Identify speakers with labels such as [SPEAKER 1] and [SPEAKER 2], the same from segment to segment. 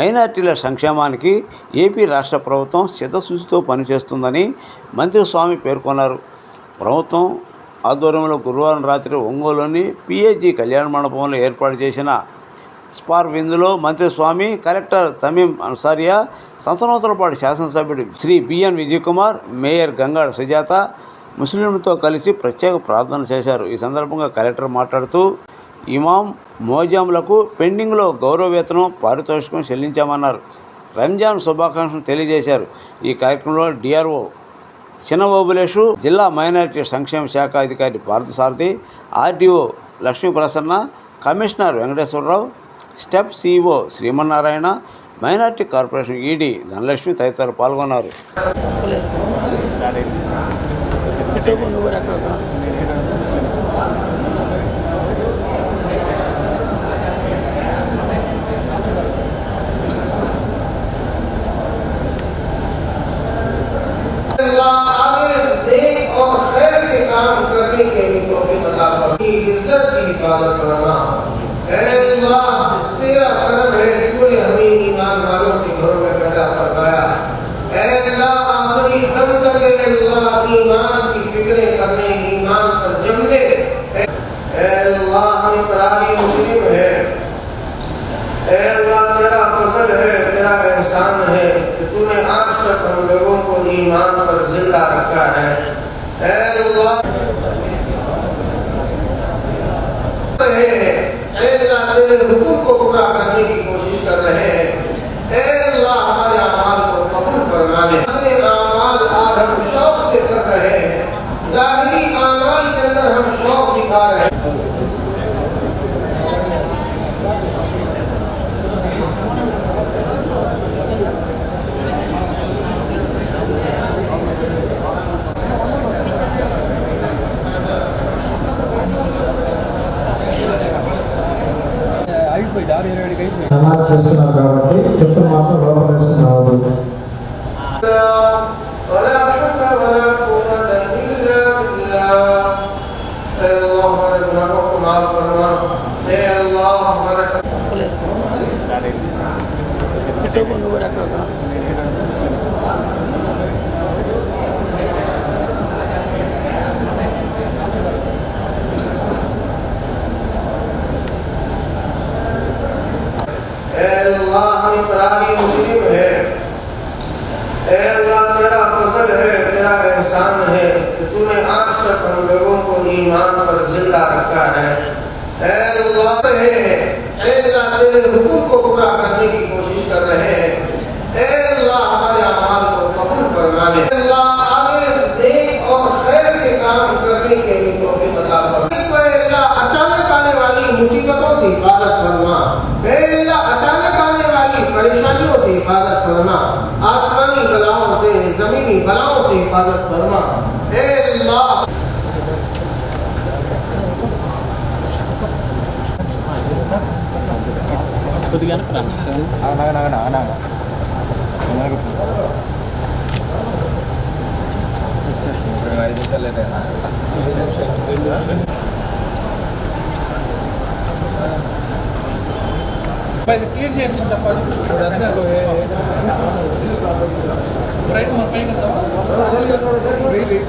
[SPEAKER 1] మైనార్టీల సంక్షేమానికి ఏపీ రాష్ట్ర ప్రభుత్వం సిద్ధశుచితో పనిచేస్తుందని మంత్రి స్వామి పేర్కొన్నారు. ప్రభుత్వం ఆధ్వర్యంలో గురువారం రాత్రి ఒంగోలులోని పిహెచ్జి కళ్యాణ మండపంలో ఏర్పాటు చేసిన స్పార్ విందులో మంత్రి స్వామి కలెక్టర్ తమీం అన్సారియా సంతనోత్తరపాటి శాసనసభ్యుడు శ్రీ బిఎన్ విజయ్ కుమార్ మేయర్ గంగాడ సుజాత ముస్లింలతో కలిసి ప్రత్యేక ప్రార్థన చేశారు. ఈ సందర్భంగా కలెక్టర్ మాట్లాడుతూ ఇమాం మోజాంలకు పెండింగ్లో గౌరవ వేతనం పారితోషికం చెల్లించామన్నారు. రంజాన్ శుభాకాంక్షలు తెలియజేశారు. ఈ కార్యక్రమంలో డిఆర్ఓ చిన్నబాబులేషు జిల్లా మైనారిటీ సంక్షేమ శాఖ అధికారి Parthasarathi RDO Lakshmi Prasanna commissioner Venkateswararao step CEO Srimannarayana minority corporation ED Dhanalakshmi తదితరులు పాల్గొన్నారు.
[SPEAKER 2] آگے کے لیے توفیق عطا فرمائی عزت کی حفاظت کرنا اے اللہ، تیرا کرم ہے پورے ہمیں ایمان والوں کے گھروں میں پیدا فرمایا۔ اے اللہ، آخری دم تک اے اللہ ایمان کی فکریں کرنے، ایمان پر جمنے۔ اے اللہ ہم اقراری مجرم ہے۔ اے اللہ، تیرا فضل ہے، تیرا احسان ہے کہ تُو نے آج تک ہم لوگوں کو ایمان پر زندہ رکھا ہے۔ حکم کو پورا کرنے کی کوشش کر رہے ہیں ہمارے اعمال کو قبول فرما دے آج ہم شوق سے کر رہے ہیں۔ ظاہری اعمال کے اندر ہم شوق
[SPEAKER 3] دکھا رہے కాబట్టి చెప్పిన మాత్రం లోపలేసం కాదు
[SPEAKER 2] ఏ అల్లాహ్ మరక ఒక్కలే కొమ్మ అది సరే ఇట్టే కొను వరకట زندہ رکھا ہے۔ اے اللہ رہے ہیں۔ اے اللہ تیرے حکم کو پورا کرنے کی کوشش کر رہے ہیں۔ اے اللہ، ہمارے اعمال کو قبول فرما اے اللہ، آگے نیک اور خیر کے کام کرنے کے لیے توفیق عطا فرما۔ اے اللہ، اچانک آنے والی مصیبتوں سے حفاظت فرما۔ اے اللہ، اچانک آنے والی پریشانیوں سے حفاظت فرما۔ آسمانی بلاؤں سے، زمینی بلاؤں سے حفاظت فرما۔ اے اللہ இப்போதைக்கு அனுப்புகிறாங்க சரி நாங்கள் நாங்கள் நாங்கள் நாங்கள்
[SPEAKER 4] క్లియర్ చేయండి తప్ప రైతు మన పైన వెయిట్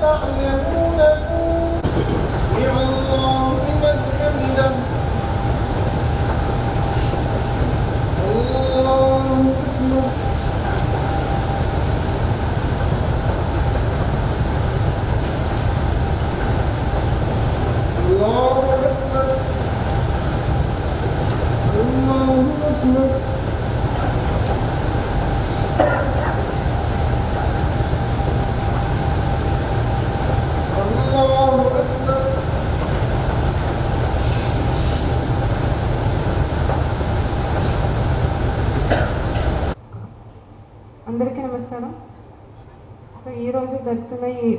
[SPEAKER 5] تعلم జరుగుతున్న ఈ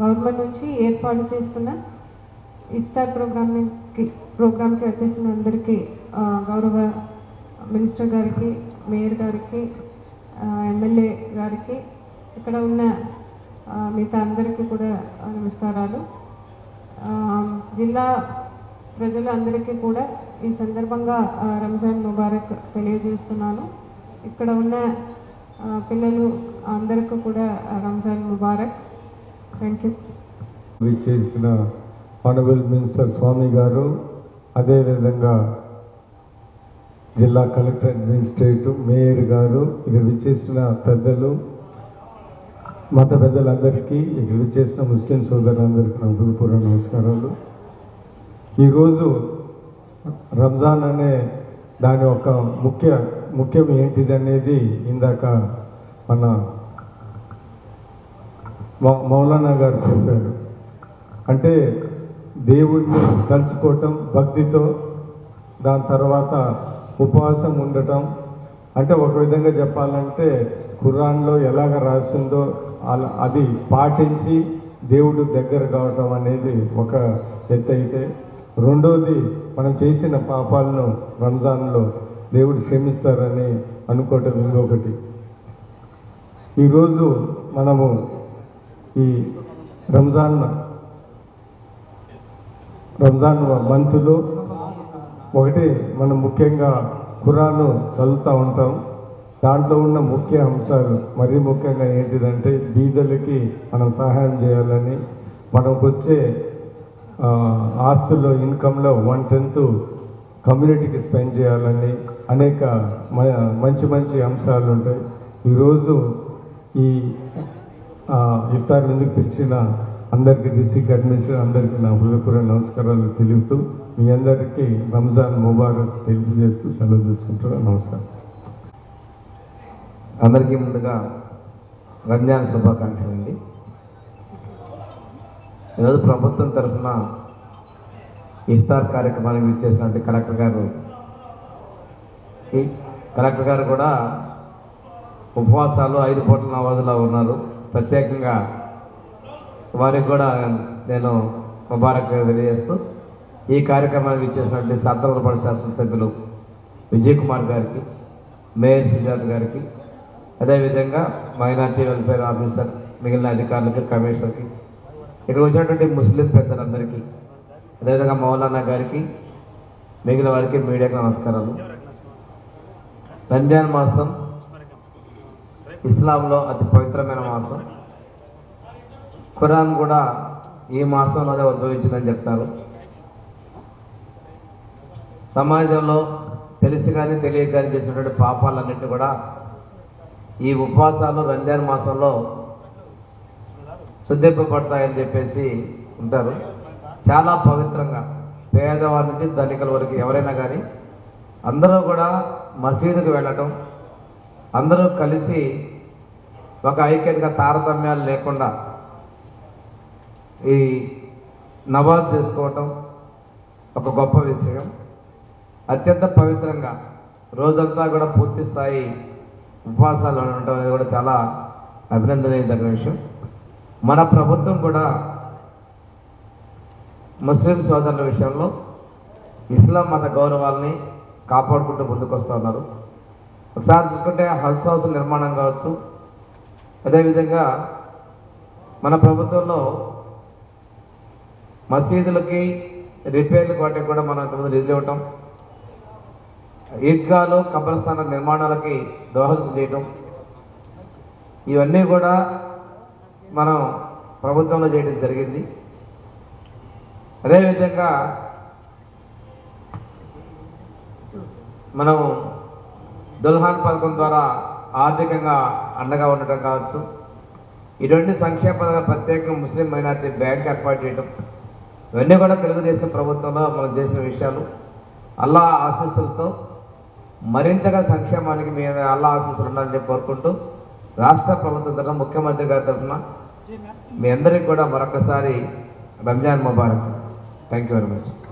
[SPEAKER 5] గవర్నమెంట్ నుంచి ఏర్పాటు చేస్తున్న ఇఫ్తార్ ప్రోగ్రామ్కి ప్రోగ్రామ్కి వచ్చేసిన అందరికీ గౌరవ మినిస్టర్ గారికి మేయర్ గారికి ఎమ్మెల్యే గారికి ఇక్కడ ఉన్న మిగతా అందరికీ కూడా నమస్కారాలు. జిల్లా ప్రజలు అందరికీ కూడా ఈ సందర్భంగా రంజాన్ ముబారక్ తెలియజేస్తున్నాను. ఇక్కడ ఉన్న పిల్లలు అందరికీ కూడా రంజాన్ ముబారక్. థ్యాంక్ యూ
[SPEAKER 3] చేసిన ఆనరబుల్ మినిస్టర్ స్వామి గారు అదేవిధంగా జిల్లా కలెక్టర్ అడ్మినిస్ట్రేటివ్ మేయర్ గారు ఇక్కడ విచ్చేసిన పెద్దలు మత పెద్దలందరికీ ఇక్కడ విచ్చేసిన ముస్లిం సోదరులందరికీ నా హృదయపూర్వక నమస్కారాలు. ఈరోజు రంజాన్ అనే దాని ఒక ముఖ్య ముఖ్యం ఏంటిది అనేది ఇందాక మన మౌలానా గారు చెప్పారు. అంటే దేవుడిని కలుసుకోవటం భక్తితో దాని తర్వాత ఉపవాసం ఉండటం. అంటే ఒక విధంగా చెప్పాలంటే ఖురాన్లో ఎలాగ రాసిందో అలా అది పాటించి దేవుడు దగ్గర కావటం అనేది ఒక ఎత్తు అయితే రెండోది మనం చేసిన పాపాలను రంజాన్లో దేవుడు క్షమిస్తారని అనుకోవటం ఇంకొకటి. ఈరోజు మనము ఈ రంజాన్ రంజాన్ మంత్లో ఒకటి మనం ముఖ్యంగా ఖురాను చదువుతూ ఉంటాం. దాంట్లో ఉన్న ముఖ్య అంశాలు మరీ ముఖ్యంగా ఏంటిదంటే బీదలకి మనం సహాయం చేయాలని మనకు వచ్చే ఆస్తుల్లో ఇన్కంలో వన్ టెన్త్ కమ్యూనిటీకి స్పెండ్ చేయాలని అనేక మ- మంచి మంచి అంశాలు ఉంటాయి. ఈరోజు ఈ ఇఫ్తార్ ఎందుకు పిలిచిన అందరికీ డిస్టిక్ అడ్మినిస్ట్రేటర్ అందరికీ నా హృదయపూర్వక నమస్కారాలు తెలుపుతూ మీ అందరికీ రంజాన్ ముబారక్ తెలియజేస్తూ సెలవు తీసుకుంటున్నాను. నమస్కారం.
[SPEAKER 6] అందరికీ ముందుగా రంజాన్ శుభాకాంక్షలు అండి. ఈరోజు ప్రభుత్వం తరఫున ఇఫ్తార్ కార్యక్రమానికి ఇచ్చేసినట్టు కలెక్టర్ గారు ఈ కలెక్టర్ గారు కూడా ఉపవాసాలు ఐదు పూటల నవాజులా ఉన్నారు. ప్రత్యేకంగా వారికి కూడా నేను ముబారక్ తెలియజేస్తూ ఈ కార్యక్రమానికి ఇచ్చేసినటువంటి సత్తలపడి శాసనసభ్యులు విజయ్ కుమార్ గారికి మేయర్ సుజాత్ గారికి అదేవిధంగా మైనార్టీ వెల్ఫేర్ ఆఫీసర్ మిగిలిన అధికారులకి కమిషనర్కి ఇక్కడ వచ్చినటువంటి ముస్లిం పెద్దలందరికీ అదేవిధంగా మౌలానా గారికి మిగిలిన వారికి మీడియాకి నమస్కారాలు. రంజాన్ మాసం ఇస్లాంలో అతి పవిత్రమైన మాసం. ఖురాన్ కూడా ఈ మాసంలోనే ఉద్భవించిందని చెప్తారు. సమాజంలో తెలిసి కానీ తెలియక కానీ చేసినటువంటి పాపాలన్నింటినీ కూడా ఈ ఉపవాసాలు రంజాన్ మాసంలో శుద్ధింపబడతాయని చెప్పేసి ఉంటారు. చాలా పవిత్రంగా పేదవారి నుంచి ధనికుల వరకు ఎవరైనా కానీ అందరూ కూడా మసీదుకు వెళ్ళటం అందరూ కలిసి ఒక ఐక్యతగా తారతమ్యాలు లేకుండా ఈ నవాజ్ చేసుకోవటం ఒక గొప్ప విషయం. అత్యంత పవిత్రంగా రోజంతా కూడా పూర్తి స్థాయి ఉపవాసాలు ఉండటం అనేది కూడా చాలా అభినందనీయదగిన విషయం. మన ప్రభుత్వం కూడా ముస్లిం సోదరుల విషయంలో ఇస్లాం మత గౌరవాల్ని కాపాడుకుంటూ ముందుకు వస్తూ ఉన్నారు. ఒకసారి చూసుకుంటే హజ్ హౌస్ నిర్మాణం కావచ్చు. అదేవిధంగా మన ప్రభుత్వంలో మసీదులకి రిపేర్లకు వాటికి కూడా మనం ఇంతకుముందు నిధులు ఇవ్వటం ఈద్గాలు కబ్రస్థాన నిర్మాణాలకి దోహదం చేయటం. ఇవన్నీ కూడా మనం ప్రభుత్వంలో చేయడం జరిగింది. అదేవిధంగా మనం దుల్హాన్ పథకం ద్వారా ఆర్థికంగా అండగా ఉండటం కావచ్చు. ఇటువంటి సంక్షేమ పథకాలు ప్రత్యేకంగా ముస్లిం మైనార్టీ బ్యాంక్ ఏర్పాటు చేయడం ఇవన్నీ కూడా తెలుగుదేశం ప్రభుత్వంలో మనం చేసిన విషయాలు. అల్లా ఆశీస్సులతో మరింతగా సంక్షేమానికి మీ అల్లా ఆశీస్సులు ఉండాలని చెప్పి కోరుకుంటూ రాష్ట్ర ప్రభుత్వం తరఫున ముఖ్యమంత్రి గారి తరఫున మీ అందరికీ కూడా మరొకసారి Ramzan Mubarak. Thank you very much